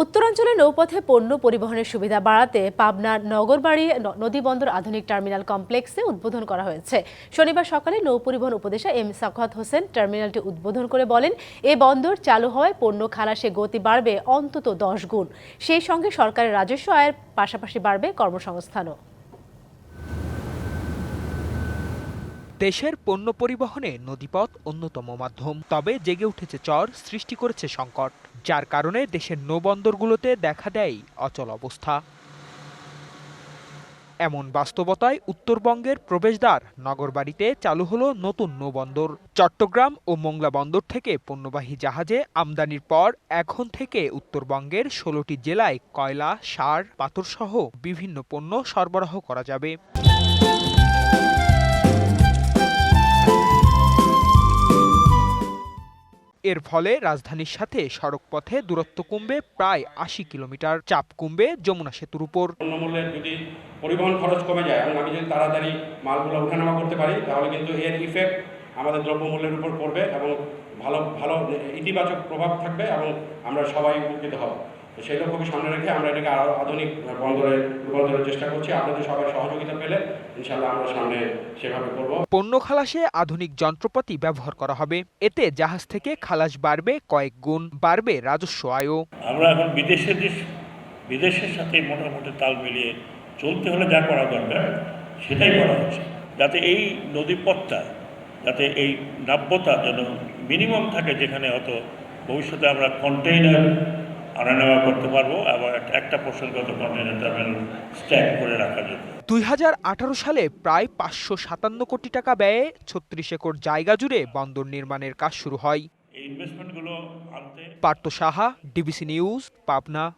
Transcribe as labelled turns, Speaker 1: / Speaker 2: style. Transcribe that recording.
Speaker 1: উত্তরাঞ্চলে নৌপথে পণ্য পরিবহনের সুবিধা বাড়াতে পাবনার নগরবাড়ি নদীবন্দর আধুনিক টার্মিনাল কমপ্লেক্সে উদ্বোধন করা হয়েছে। শনিবার সকালে নৌপরিবহন উপদেশা এম সাখাত হোসেন টার্মিনালটি উদ্বোধন করে বলেন, এ বন্দর চালু হওয়ায় পণ্য খালাসে গতি বাড়বে অন্তত দশ গুণ। সেই সঙ্গে সরকারের রাজস্ব আয়ের পাশাপাশি বাড়বে কর্মসংস্থানও।
Speaker 2: দেশের পণ্য পরিবহনে নদীপথ অন্যতম মাধ্যম। তবে জেগে উঠেছে চর, সৃষ্টি করেছে সংকট, যার কারণে দেশের নৌবন্দরগুলোতে দেখা দেয় অচল অবস্থা। এমন বাস্তবতায় উত্তরবঙ্গের প্রবেশদ্বার নগরবাড়িতে চালু হলো নতুন নৌবন্দর। চট্টগ্রাম ও মোংলা বন্দর থেকে পণ্যবাহী জাহাজে আমদানির পর এখন থেকে উত্তরবঙ্গের ষোলোটি জেলায় কয়লা, সার, পাথরসহ বিভিন্ন পণ্য সরবরাহ করা যাবে। এর ফলে রাজধানীর সাথে সড়ক পথে দূরত্ব কমবে প্রায় আশি কিলোমিটার। চাপ কমবে যমুনা সেতুর উপর।
Speaker 3: পণ্যমূল্যের যদি পরিবহন খরচ কমে যায় এবং আমি যদি তাড়াতাড়ি মালগুলো উঠানামা করতে পারি, তাহলে কিন্তু এর ইফেক্ট আমাদের দ্রব্যমূল্যের উপর পড়বে এবং ভালো ভালো, ইতিবাচক প্রভাব থাকবে এবং আমরা সবাই উপকৃত হব। তো সেই লক্ষ্যকে সামনে রেখে আমরা এটাকে আরও আধুনিক বন্দরে রূপান্তরের চেষ্টা করছি। আপনাদের সবার সহযোগিতা পেলে ইনশাল্লাহ আমরা সামনে সেভাবে করব।
Speaker 2: পণ্য খালাসে আধুনিক যন্ত্রপাতি ব্যবহার করা হবে। এতে জাহাজ থেকে খালাস বাড়বে কয়েক গুণ বাড়বে রাজস্ব আয়ও।
Speaker 4: আমরা এখন বিদেশের দেশ বিদেশের সাথে মোটামুটি তাল মিলিয়ে চলতে হলে যা করা দরকার সেটাই করা হচ্ছে। যাতে এই নদীপথটা যাতে এই নাব্যতা যেন মিনিমাম থাকে যেখানে হয়তো ভবিষ্যতে আমরা কন্টেইনার আনা নেওয়া করতে পারব এবং একটা- পোর্শনগত টার্মিনাল স্ট্যাক করে রাখার জন্য।
Speaker 2: দুই সালে প্রায় পাঁচশো সাতান্ন কোটি টাকা ব্যয়ে ছত্রিশ একর জায়গা জুড়ে বন্দর নির্মাণের কাজ শুরু হয়। Partha Saha DBC news Pabna.